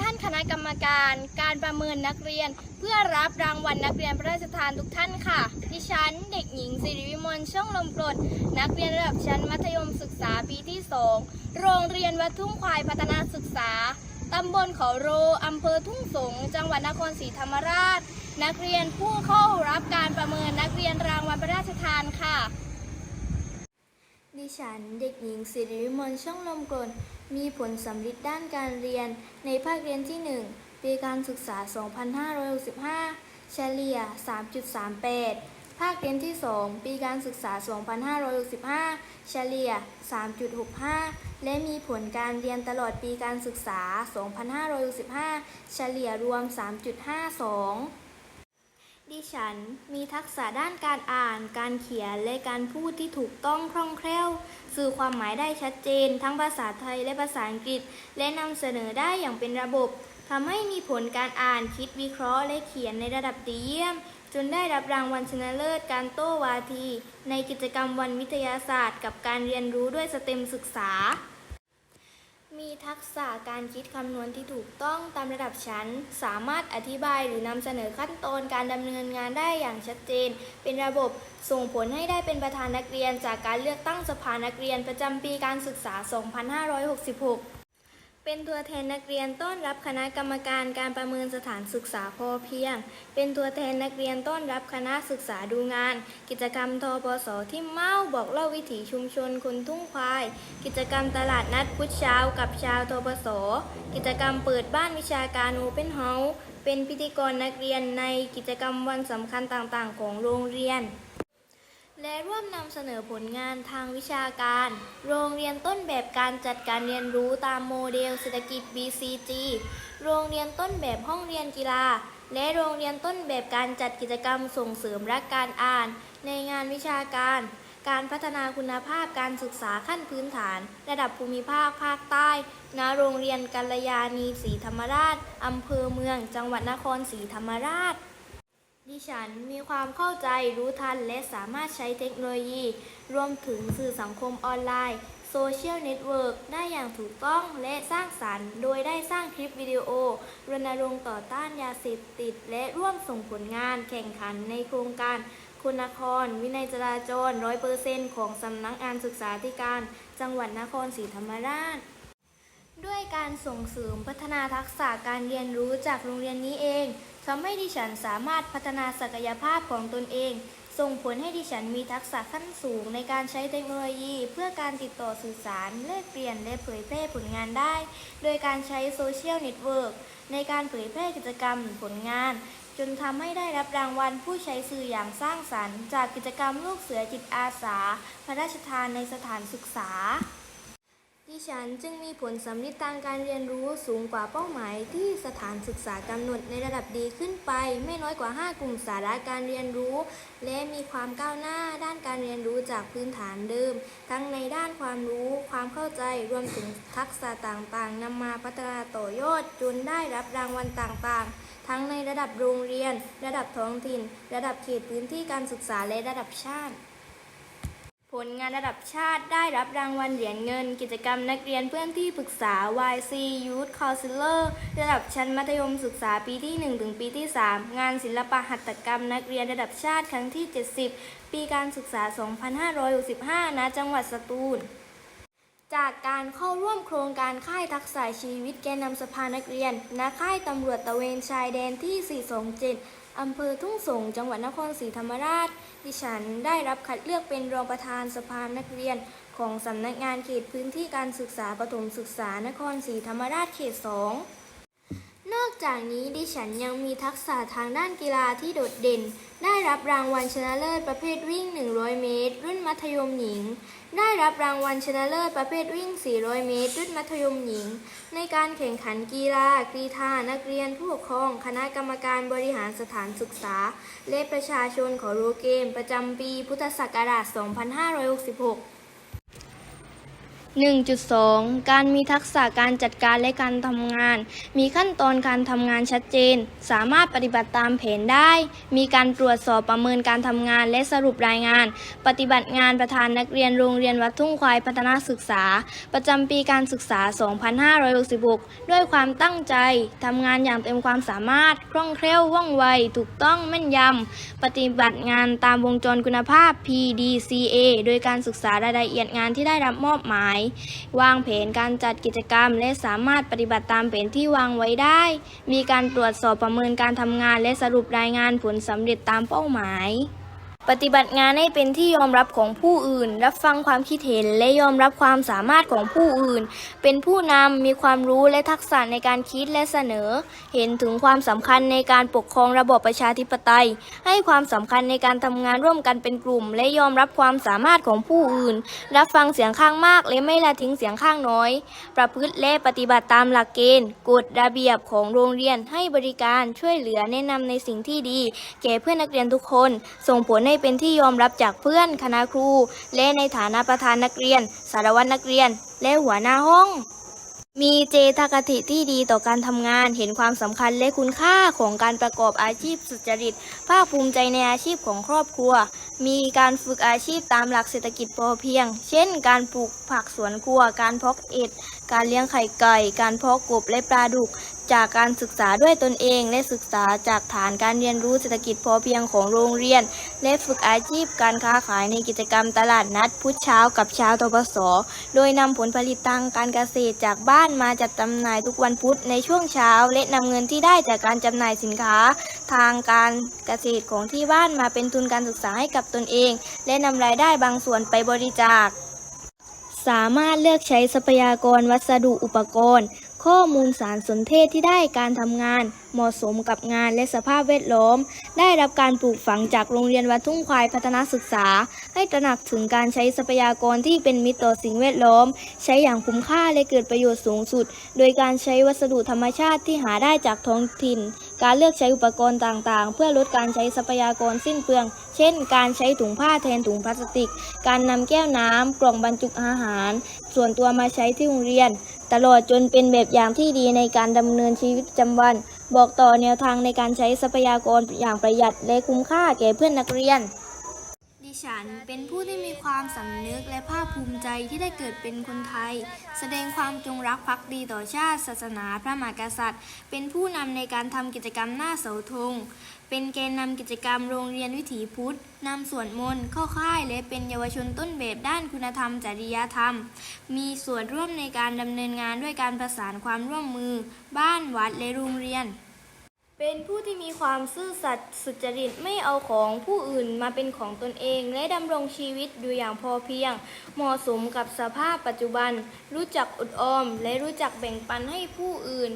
ท่านคณะกรรมการ การประเมินนักเรียน เพื่อรับรางวัลนักเรียนพระราชทานทุกท่านค่ะ ดิฉันเด็กหญิงสิริวิมลช่องลมกรดนักเรียนระดับชั้นมัธยมศึกษาปีที่ 2 โรงเรียนวัดทุ่งควายพัฒนาศึกษาตำบลเขาโรอำเภอทุ่งสง จังหวัดนครศรีธรรมราช นักเรียนผู้เข้ารับการประเมินนักเรียนรางวัลพระราชทานค่ะ ดิฉันเด็กหญิงสิริวิมลช่องลมกลมีผลสำลิดด้านการเรียนในภาคเรียนที่ 1 ปีการศึกษา 2565 เฉลี่ย 3.38 ภาคเรียนที่ 2 ปีการศึกษา 2565 เฉลี่ย 3.65 และมีผลการเรียนตลอดปีการศึกษา 2565 เฉลี่ยรวม 3.52 ดิฉันมีทักษะด้านการอ่าน การเขียน และการพูดที่ถูกต้องคล่องแคล่ว สื่อความหมายได้ชัดเจน ทั้งภาษาไทยและภาษาอังกฤษ และนำเสนอได้อย่างเป็นระบบทำให้มีผลการอ่านคิดวิเคราะห์และเขียนในระดับดีเยี่ยม จนได้รับรางวัลชนะเลิศการโต้วาที ในกิจกรรมวันวิทยาศาสตร์ กับการเรียนรู้ด้วยสเต็มศึกษา มีทักษะการคิดคำนวณที่ถูกต้องตามระดับชั้น สามารถอธิบายหรือนำเสนอขั้นตอนการดำเนินงานได้อย่างชัดเจน เป็นระบบส่งผลให้ได้เป็นประธานนักเรียนจากการเลือกตั้งสภานักเรียนประจำปีการศึกษา 2566 เป็นตัวแทนนักเรียนต้อนรับคณะกรรมการการประเมินสถานศึกษาพอเพียง เป็นตัวแทนนักเรียนต้อนรับคณะศึกษาดูงาน กิจกรรมทปสที่เมาบอกเล่าวิถีชุมชนคนทุ่งควาย กิจกรรมตลาดนัดพุธเช้ากับชาวทปสกิจกรรมเปิดบ้านวิชาการโอเปนเฮาส์เป็นพิธีกรนักเรียนในกิจกรรมวันสำคัญต่างๆ ของโรงเรียน และร่วมนำเสนอผลงานทางวิชาการ โรงเรียนต้นแบบการจัดการเรียนรู้ตามโมเดลเศรษฐกิจ BCG โรงเรียนต้นแบบห้องเรียนกีฬา และโรงเรียนต้นแบบการจัดกิจกรรมส่งเสริมรักการอ่าน ในงานวิชาการ การพัฒนาคุณภาพการศึกษาขั้นพื้นฐาน ระดับภูมิภาคภาคใต้ณโรงเรียนกัลยาณีศรีธรรมราชอำเภอเมือง จังหวัดนครศรีธรรมราช ดิฉันมีความเข้าใจรู้ทันและสามารถใช้เทคโนโลยี รวมถึงสื่อสังคมออนไลน์โซเชียลเน็ตเวิร์กได้อย่างถูกต้องและสร้างสรรค์ โดยได้สร้างคลิปวิดีโอ รณรงค์ต่อต้านยาเสพติด และร่วมส่งผลงานแข่งขันในโครงการคุณคร วินัยจราจร100%ของสำนักงานศึกษาธิการ จังหวัดนครศรีธรรมราช ด้วยการส่งเสริมพัฒนาทักษะการเรียนรู้จากโรงเรียนนี้เอง ทำให้ดิฉันสามารถพัฒนาศักยภาพของตนเอง ส่งผลให้ดิฉันมีทักษะขั้นสูงในการใช้เทคโนโลยี เพื่อการติดต่อสื่อสารแลกเปลี่ยนและเผยแพร่ผลงานได้ โดยการใช้โซเชียลเน็ตเวิร์กในการเผยแพร่กิจกรรมผลงาน จนทำให้ได้รับรางวัลผู้ใช้สื่ออย่างสร้างสรรค์ จากกิจกรรมลูกเสือจิตอาสา พระราชทานในสถานศึกษา ดิฉันจึงมีผลสำลิดทางการเรียนรู้สูงกว่าเป้าหมายที่สถานศึกษากำหนดในระดับดีขึ้นไป ไม่น้อยกว่า 5 กลุ่มสาระการเรียนรู้ และมีความก้าวหน้าด้านการเรียนรู้จากพื้นฐานเดิม ทั้งในด้านความรู้ ความเข้าใจรวมถึงทักษะต่างๆนำมาพัฒนาต่อยอดจนได้รับรางวัลต่างๆ ทั้งในระดับโรงเรียน ระดับท้องถิ่น ระดับเขตพื้นที่การศึกษาและระดับชาติ ผลงานระดับชาติได้รับรางวัลเหรียญเงิน กิจกรรมนักเรียนเพื่อนที่ปรึกษา YC Youth Counselor ระดับชั้นมัธยมศึกษาปีที่ 1 ถึงปีที่ 3 งานศิลปะหัตถกรรมนักเรียนระดับชาติครั้งที่ 70 ปีการศึกษา 2565 ณ จังหวัดสตูลจากการเข้าร่วมโครงการค่ายทักษะชีวิตแกนนำสภานักเรียนณค่ายตำรวจตะเวนชายแดนที่ 427 อำเภอทุ่งสงจังหวัดนครศรีธรรมราช ดิฉันได้รับคัดเลือกเป็นรองประธานสภานักเรียน ของสำนักงานเขตพื้นที่การศึกษาประถมศึกษานครศรีธรรมราชเขต 2 นอกจากนี้ดิฉันยังมีทักษะทางด้านกีฬาที่โดดเด่น ได้รับรางวัลชนะเลิศประเภทวิ่ง 100 เมตร รุ่นมัธยมหญิง ได้รับรางวัลชนะเลิศประเภทวิ่ง 400 เมตร รุ่นมัธยมหญิง ในการแข่งขันกีฬากรีฑานักเรียนผู้ปกครอง คณะกรรมการบริหารสถานศึกษา และประชาชนขอรูเกม ประจำปีพุทธศักราช 2566 1.2 การมีทักษะการจัดการและการทำงาน มีขั้นตอนการทำงานชัดเจน สามารถปฏิบัติตามแผนได้ มีการตรวจสอบประเมินการทำงานและสรุปรายงาน ปฏิบัติงานประธานนักเรียนโรงเรียนวัดทุ่งควายพัฒนาศึกษา ประจำปีการศึกษา 2566 ด้วยความตั้งใจทำงานอย่างเต็มความสามารถ คล่องแคล่วว่องไว ถูกต้องแม่นยำ ปฏิบัติงานตามวงจรคุณภาพ PDCA โดยการศึกษารายละเอียดงานที่ได้รับมอบหมายวางแผนการจัดกิจกรรม และสามารถปฏิบัติตามแผนที่วางไว้ได้ มีการตรวจสอบประเมินการทำงาน และสรุปรายงานผลสำเร็จตามเป้าหมาย ปฏิบัติงานให้เป็นที่ยอมรับของผู้อื่น รับฟังความคิดเห็นและยอมรับความสามารถของผู้อื่น เป็นผู้นำมีความรู้และทักษะในการคิดและเสนอ เห็นถึงความสำคัญในการปกครองระบอบประชาธิปไตย ให้ความสำคัญในการทำงานร่วมกันเป็นกลุ่ม และยอมรับความสามารถของผู้อื่น รับฟังเสียงข้างมากและไม่ละทิ้งเสียงข้างน้อย ประพฤติและปฏิบัติตามหลักเกณฑ์กฎระเบียบของโรงเรียนให้บริการช่วยเหลือแนะนำในสิ่งที่ดี แก่เพื่อนนักเรียนทุกคน ส่งผลให้เป็นที่ยอมรับจากเพื่อนคณะครู และในฐานะประธานนักเรียน สารวัตรนักเรียน และหัวหน้าห้อง มีเจตคติที่ดีต่อการทำงาน เห็นความสำคัญและคุณค่าของการประกอบอาชีพสุจริต ภาคภูมิใจในอาชีพของครอบครัว มีการฝึกอาชีพตามหลักเศรษฐกิจพอเพียง เช่น การปลูกผักสวนครัว การเพาะเอ็ด การเลี้ยงไข่ไก่ การเพาะกบและปลาดุก จากการศึกษาด้วยตนเอง และศึกษาจากฐานการเรียนรู้เศรษฐกิจพอเพียงของโรงเรียน และฝึกอาชีพการค้าขายในกิจกรรมตลาดนัดพุธเช้ากับเช้าทปสโดยนำผลผลิตทางการเกษตรจากบ้านมาจัดจำหน่ายทุกวันพุธในช่วงเช้า และนำเงินที่ได้จากการจำหน่ายสินค้า ทางการเกษตรของที่บ้านมาเป็นทุนการศึกษาให้กับตนเอง และนำรายได้บางส่วนไปบริจาคสามารถเลือกใช้ทรัพยากรวัสดุอุปกรณ์ ข้อมูลสารสนเทศที่ได้การทำงาน เหมาะสมกับงานและสภาพแวดล้อม ได้รับการปลูกฝังจากโรงเรียนวัดทุ่งควายพัฒนาศึกษา ให้ตระหนักถึงการใช้ทรัพยากรที่เป็นมิตรต่อสิ่งแวดล้อม ใช้อย่างคุ้มค่าและเกิดประโยชน์สูงสุด โดยการใช้วัสดุธรรมชาติที่หาได้จากท้องถิ่น การเลือกใช้อุปกรณ์ต่างๆ เพื่อลดการใช้ทรัพยากรสิ้นเปลือง เช่น การใช้ถุงผ้าแทนถุงพลาสติก การนำแก้วน้ำกล่องบรรจุอาหาร ส่วนตัวมาใช้ที่โรงเรียน ตลอดจนเป็นแบบอย่างที่ดีในการดำเนินชีวิตประจำวัน บอกต่อแนวทางในการใช้ทรัพยากรอย่างประหยัดและคุ้มค่าแก่เพื่อนนักเรียน ดิฉันเป็นผู้ที่มีความสำนึกและภาคภูมิใจที่ได้เกิดเป็นคนไทย แสดงความจงรักภักดีต่อชาติ ศาสนาพระมหากษัตริย์ เป็นผู้นำในการทำกิจกรรมหน้าเสาธง เป็นแกนนำกิจกรรมโรงเรียนวิถีพุทธนำสวดมนต์เข้าค่าย และเป็นเยาวชนต้นแบบด้านคุณธรรม จริยธรรม มีส่วนร่วมในการดำเนินงานด้วยการประสานความร่วมมือ บ้านวัดและโรงเรียน เป็นผู้ที่มีความซื่อสัตย์สุจริตไม่เอาของผู้อื่นมาเป็นของตนเอง และดำรงชีวิตอยู่อย่างพอเพียง เหมาะสมกับสภาพปัจจุบัน รู้จักอดออม และรู้จักแบ่งปันให้ผู้อื่น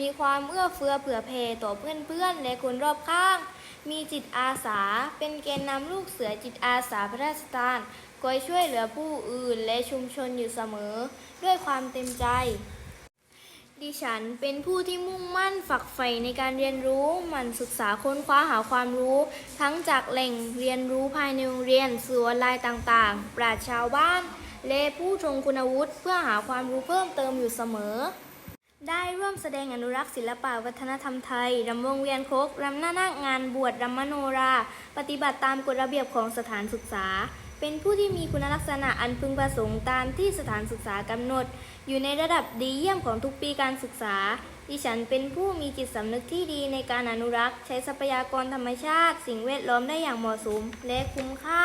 มีความเอื้อเฟื้อเผื่อแผ่ต่อเพื่อนๆ และคนรอบข้าง มีจิตอาสา เป็นแกนนำลูกเสือจิตอาสาพระราชทานคอยช่วยเหลือผู้อื่นและชุมชนอยู่เสมอ ด้วยความเต็มใจ ดิฉันเป็นผู้ที่มุ่งมั่นฝักใฝ่ในการเรียนรู้หมั่นศึกษาค้นคว้าหาความรู้ ทั้งจากแหล่งเรียนรู้ภายในโรงเรียนสื่อออนไลน์ต่างๆ ปราชชาวบ้าน และผู้ทรงคุณวุฒิเพื่อหาความรู้เพิ่มเติมอยู่เสมอ ได้ร่วมแสดงอนุรักษ์ศิลปะวัฒนธรรมไทยรำวงเวียนโคกรำหน้านางานบวชรำมโนรา ปฏิบัติตามกฎระเบียบของสถานศึกษา เป็นผู้ที่มีคุณลักษณะอันพึงประสงค์ตามที่สถานศึกษากำหนด อยู่ในระดับดีเยี่ยมของทุกปีการศึกษา ดิฉันเป็นผู้มีจิตสำนึกที่ดีในการอนุรักษ์ ใช้ทรัพยากรธรรมชาติ สิ่งแวดล้อมได้อย่างเหมาะสม และคุ้มค่า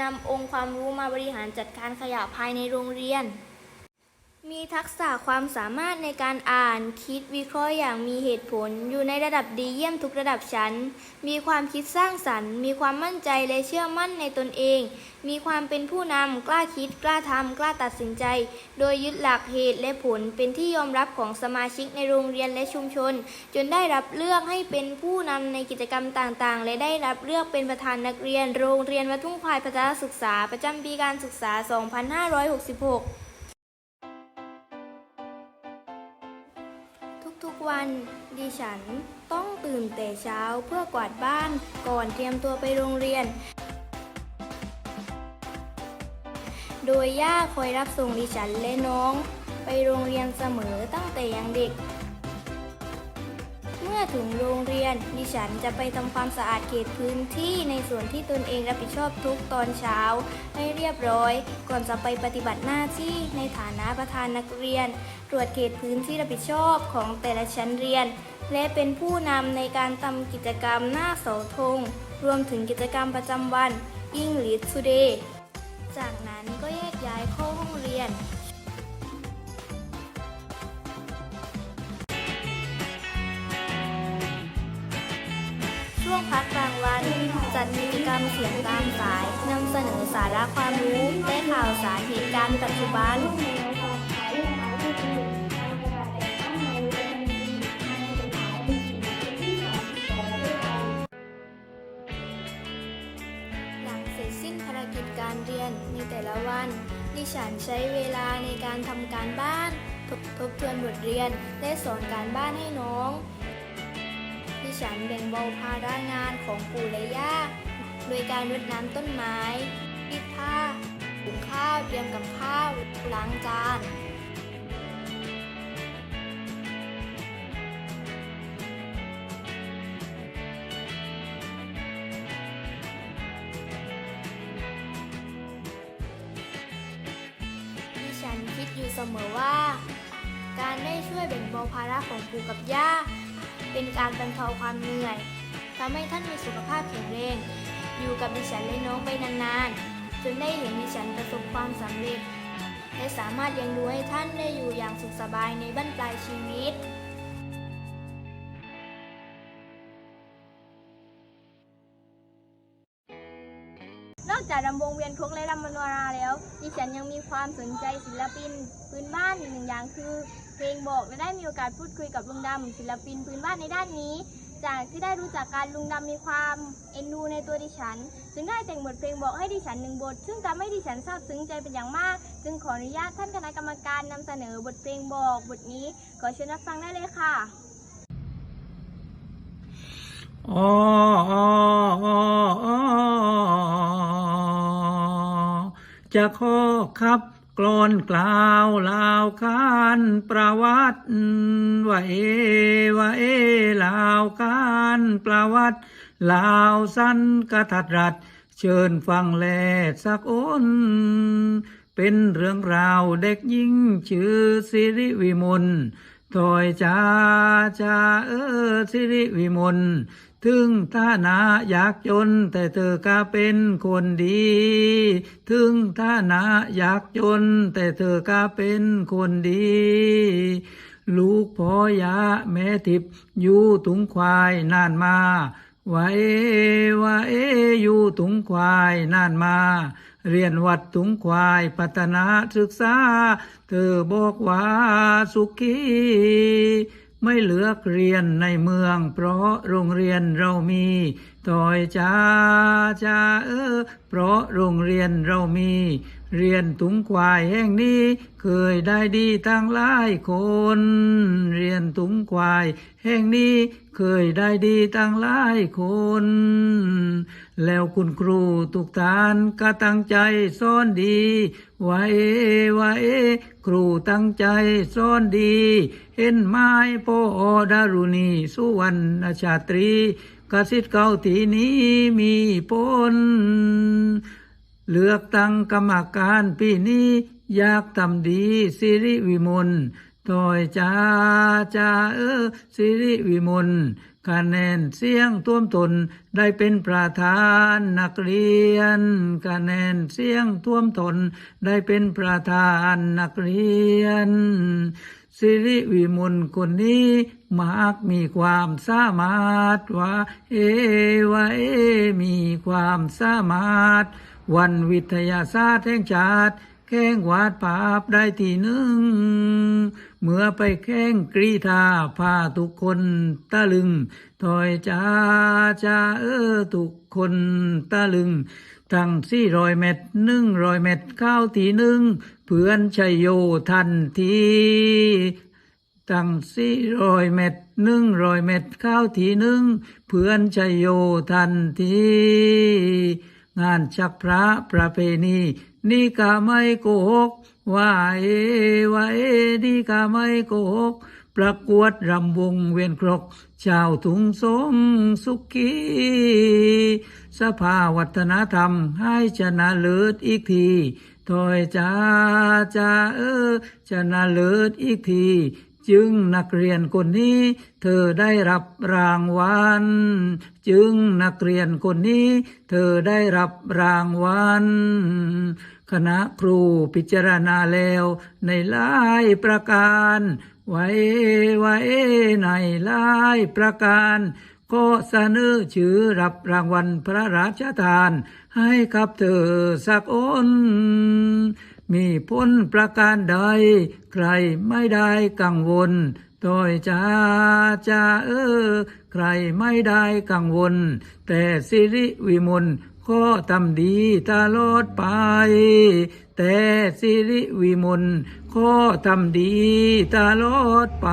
นำองค์ความรู้มาบริหารจัดการขยะภายในโรงเรียน มีทักษะความสามารถในการอ่าน คิดวิเคราะห์อย่างมีเหตุผล อยู่ในระดับดีเยี่ยมทุกระดับชั้น มีความคิดสร้างสรรค์ มีความมั่นใจและเชื่อมั่นในตนเอง มีความเป็นผู้นำ กล้าคิด กล้าทำ กล้าตัดสินใจ โดยยึดหลักเหตุและผล เป็นที่ยอมรับของสมาชิกในโรงเรียนและชุมชน จนได้รับเลือกให้เป็นผู้นำในกิจกรรมต่างๆ และได้รับเลือกเป็นประธานนักเรียน โรงเรียนวัดทุ่งควายพัฒนาศึกษา ประจำปีการศึกษา 2566 วัน ดิฉันต้องตื่นแต่เช้าเพื่อกวาดบ้านก่อนเตรียมตัวไปโรงเรียน โดยย่าคอยรับส่งดิฉันและน้อง ไปโรงเรียนเสมอตั้งแต่ยังเด็ก อถึงโรงเรียน ดิฉันจะไปทำความสะอาดเขตพื้นที่ในส่วนที่ตนเองรับผิดชอบทุกตอนเช้า ให้เรียบร้อย ก่อนจะไปปฏิบัติหน้าที่ในฐานะประธานนักเรียน ตรวจเขตพื้นที่รับผิดชอบของแต่ละชั้นเรียน และเป็นผู้นำในการทำกิจกรรมหน้าเสาธงรวมถึงกิจกรรมประจำวัน English Today จากนั้นก็แยกย้ายเข้าห้องเรียน ช่วงพักกลางวัน จัดกิจกรรมเสียงตามสายนำเสนอสาระความรู้และข่าวสารเหตุการณ์ปัจจุบันหลังเสร็จสิ้นภารกิจการเรียนในแต่ละวัน ดิฉันใช้เวลาในการทำการบ้าน ทบทวนบทเรียน และสอนการบ้านให้น้อง ฉันแบ่งเบาภาระงานของปู่และย่าโดยการรดน้ำต้นไม้รีดผ้าหุงข้าวเตรียมกับข้าวล้างจานฉันคิดอยู่เสมอว่า การได้ช่วยแบ่งเบาภาระของปู่กับย่า เป็นการบรรเทาความเหนื่อยทำให้ท่านมีสุขภาพแข็งแรงอยู่กับดิฉันและน้องไปนานๆ จนได้เห็นดิฉันประสบความสำเร็จ และสามารถเลี้ยงดูให้ท่านได้อยู่อย่างสุขสบายในบั้นปลายชีวิตนอกจากรำวงเวียนครกและรำมโนรา ดิฉันยังมีความสนใจศิลปินพื้นบ้านอีกหนึ่งอย่างคือ เพลงบอกและได้มีโอกาสพูดคุยกับลุงดำศิลปินพื้นบ้านในด้านนี้ จากที่ได้รู้จักการลุงดำมีความเอ็นดูในตัวดิฉัน จึงได้แต่งบทเพลงบอกให้ดิฉันหนึ่งบท ซึ่งทำให้ดิฉันซาบซึ้งใจเป็นอย่างมาก จึงขออนุญาตท่านคณะกรรมการนำเสนอบทเพลงบอกบทนี้ขอเชิญรับฟังได้เลยค่ะอ้ออ้ออ้ออ้อ จะขอขับกลอนกล่าวลาวคานประวัติว่าเอว่าเอลาวคานประวัติลาวสั้นกระทัดรัดเชิญฟังแลสักอ้นเป็นเรื่องราวเด็กหญิงชื่อสิริวิมลถอยจ้าจ้าเออสิริวิมล ถึงฐานะอยากจน แต่เธอก็เป็นคนดี ถึงฐานะอยากจน แต่เธอก็เป็นคนดี ลูกพ่อยาแม่ทิพย์อยู่ถุงควายนานมาว่าเอว่าเออยู่ถุงควายนานมา เรียนวัดถุงควายพัฒนาศึกษา เธอบอกว่าสุขี ไม่เหลือเรียนในเมือง เพราะโรงเรียนเรามีถอยจ้าจ้าเออ เพราะโรงเรียนเรามี เรียนถุงควายแห่งนี้เคยได้ดีทั้งหลายคนเรียนถุงควายแห่งนี้ เคยได้ดีตั้งหลายคน แล้วคุณครูทุกท่านก็ตั้งใจสอนดีไว้ไว้ครูตั้งใจสอนดี เห็นไม้พอดารุณีสุวรรณชาตรีกสิทธิ์เก่าทีนี้มีปนเลือกตั้งกรรมการปีนี้อยากทำดีสิริวิมลถอยจ้าจ้าเออสิริวิมล คะแนนเสียงท่วมตนได้เป็นประธานนักเรียน คะแนนเสียงท่วมตนได้เป็นประธานนักเรียน สิริวิมลคนนี้มักมีความสามารถว่าเอว่าเอมีความสามารถ วันวิทยาศาสตร์แห่งชาติแข่งวาดภาพได้ที่หนึ่ง เมื่อไปแข่งกรีธาพาทุกคนตะลึง ถอยจ้าจ้าเออทุกคนตะลึงทั้งสี่ร้อยเมตรหนึ่งร้อยเมตรข้าวทีหนึ่งเพื่อนชัยโยทันทีตั้งสี่ร้อยเมตรหนึ่งร้อยเมตรข้าวทีหนึ่งเพื่อนชัยโยทันทีงานชักพระประเพณีนี่ก็ไม่โกหก ว่าเอว่าเอนี่ก็ไม่โกหกประกวดรำวงเวียนครกชาวถุงสงสุขีสภาวัฒนธรรมให้ชนะเลิศอีกทีถอยจ้าจ้าเออชนะเลิศอีกที จึงนักเรียนคนนี้ เธอได้รับรางวัล จึงนักเรียนคนนี้ เธอได้รับรางวัล คณะครูพิจารณาแล้วในหลายประการ ไว้ไว้ในหลายประการก็เสนอชื่อรับรางวัลพระราชทาน ให้กับเธอสักอนมีผลประการใด ใครไม่ได้กังวลโดยจ้าจ้าเออ ใครไม่ได้กังวล แต่สิริวิมล ก็ทำดีตลอดไป แต่สิริวิมลก็ทำดีตลอดไป